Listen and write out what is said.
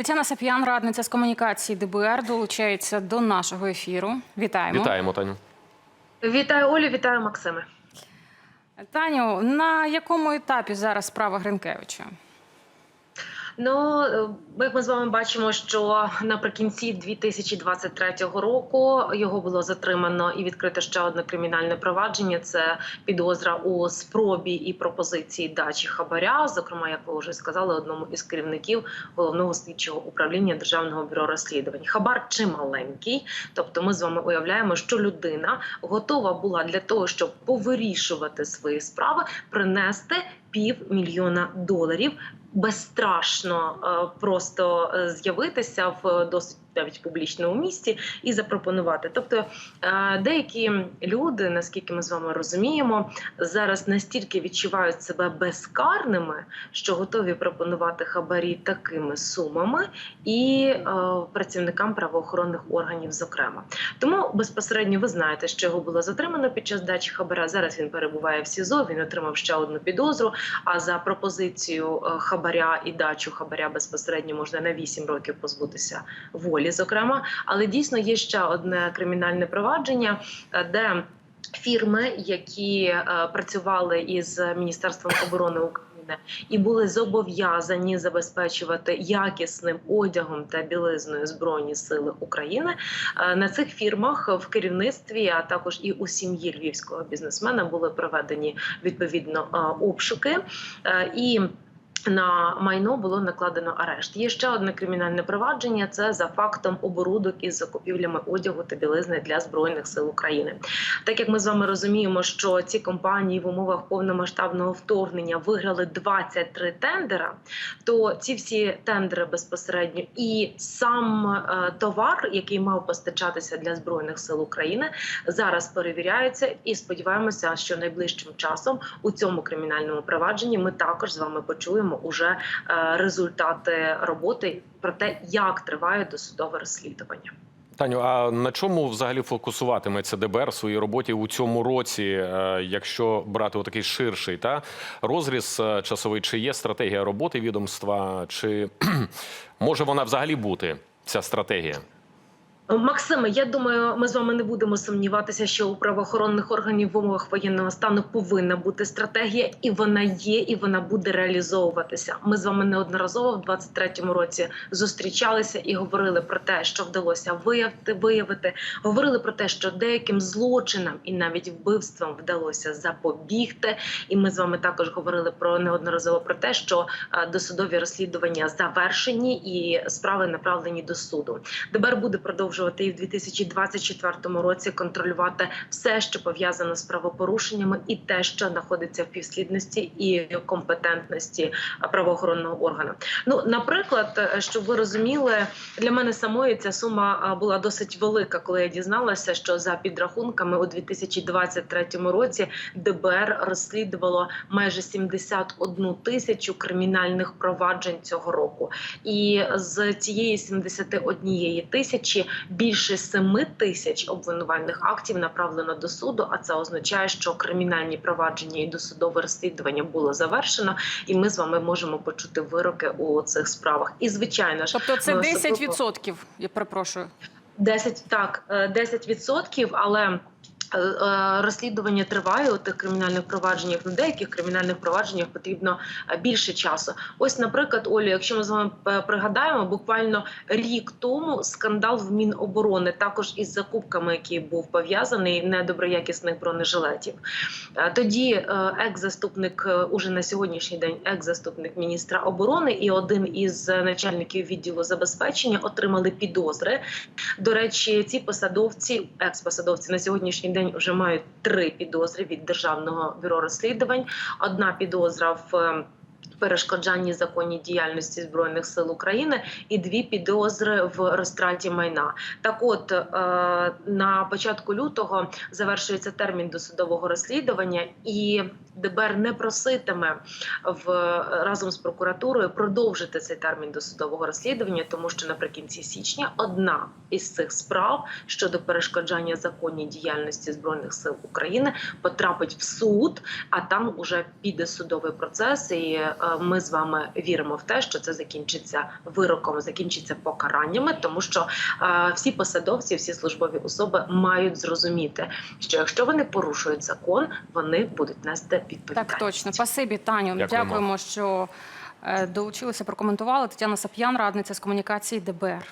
Тетяна Сап'ян, радниця з комунікації ДБР, долучається до нашого ефіру. Вітаємо. Вітаємо, Таню. Вітаю Олю, вітаю Максиме. Таню, на якому етапі зараз справа Гринкевича? Ну як ми з вами бачимо, що наприкінці 2023 року його було затримано і відкрито ще одне кримінальне провадження. Це підозра у спробі і пропозиції дачі хабаря. Зокрема, як ви вже сказали, одному із керівників головного слідчого управління державного бюро розслідувань. Хабар чималенький. Тобто, ми з вами уявляємо, що людина готова була для того, щоб повирішувати свої справи, принести півмільйона доларів. Безстрашно е, просто е, з'явитися в досить навіть публічному місці і запропонувати. Тобто е, деякі люди, наскільки ми з вами розуміємо, зараз настільки відчувають себе безкарними, що готові пропонувати хабарі такими сумами і е, працівникам правоохоронних органів, зокрема. Тому безпосередньо ви знаєте, що його було затримано під час дачі хабара. Зараз він перебуває в СІЗО. Він отримав ще одну підозру. А за пропозицію е, хабаря і дачу хабаря безпосередньо можна на 8 років позбутися волі, зокрема. Але дійсно є ще одне кримінальне провадження, е, де фірми, які е, працювали із Міністерством оборони України. І були зобов'язані забезпечувати якісним одягом та білизною збройні сили України Е, на цих фірмах в керівництві, а також і у сім'ї львівського бізнесмена були проведені відповідно обшуки і. На майно було накладено арешт. Є ще одне кримінальне провадження. Це за фактом оборудок із закупівлями одягу та білизни для збройних сил України. Так як ми з вами розуміємо, що ці компанії в умовах повномасштабного вторгнення виграли 23 тендера, то ці всі тендери безпосередньо і сам е, товар, який мав постачатися для збройних сил України, зараз перевіряється. І сподіваємося, що найближчим часом у цьому кримінальному провадженні ми також з вами почуємо уже е, результати роботи про те, як триває досудове розслідування. Таню, а на чому взагалі фокусуватиметься ДБР в своїй роботі у цьому році, е, якщо брати отакий ширший та розріз е, часовий, чи є стратегія роботи відомства, чи може вона взагалі бути ця стратегія? Максиме, я думаю, ми з вами не будемо сумніватися, що у правоохоронних органів в умовах воєнного стану повинна бути стратегія, і вона є, і вона буде реалізовуватися. Ми з вами неодноразово в 23-му році зустрічалися і говорили про те, що вдалося виявити, виявити. Говорили про те, що деяким злочинам і навіть вбивствам вдалося запобігти. І ми з вами також говорили про неодноразово про те, що е, досудові розслідування завершені і справи направлені до суду. ДБР буде продовжувати і в 2024 році контролювати все, що пов'язано з правопорушеннями, і те, що знаходиться в півслідності і компетентності правоохоронного органу. Ну, наприклад, е, щоб ви розуміли, для мене самої ця сума була досить велика, коли я дізналася, що за підрахунками у 2023 році ДБР розслідувало майже 71 тисячу кримінальних проваджень цього року, і з цієї 71 тисячі більше 7 тисяч обвинувальних актів направлено до суду. А це означає, що кримінальні провадження і досудове розслідування було завершено, і ми з вами можемо почути вироки у цих справах. І звичайно ж, Тобто це ми особливо- 10%, я перепрошую. 10, так, е, 10%, але е, е, розслідування триває у тих кримінальних провадженнях. На деяких кримінальних провадженнях потрібно е, більше часу. Ось, наприклад, Олю, якщо ми з вами е, пригадаємо, буквально рік тому скандал в Міноборони, також із закупками, який був пов'язаний недоброякісних бронежилетів. Е, Тоді е, екс-заступник е, уже на сьогоднішній день екс-заступник міністра оборони і один із е, начальників відділу забезпечення отримали підозри. До речі, ці посадовці, екс-посадовці на сьогоднішній день вже мають три підозри від державного бюро розслідувань. Одна підозра в е, Перешкоджанні законній діяльності збройних сил України і дві підозри в розтраті майна. Так, от е, на початку лютого завершується термін досудового розслідування, і ДБР не проситиме в разом з прокуратурою продовжити цей термін досудового розслідування, тому що наприкінці січня одна із цих справ щодо перешкоджання законній діяльності збройних сил України потрапить в суд, а там уже піде судовий процес, і е, ми з вами віримо в те, що це закінчиться вироком, закінчиться покараннями, тому що е, всі посадовці, всі службові особи мають зрозуміти, що якщо вони порушують закон, вони будуть нести відповідальність. Так точно. Спасибі, Таню. Дякуємо. Дякуємо, що е, долучилися, прокоментували. Тетяна Сап'ян, радниця з комунікації ДБР.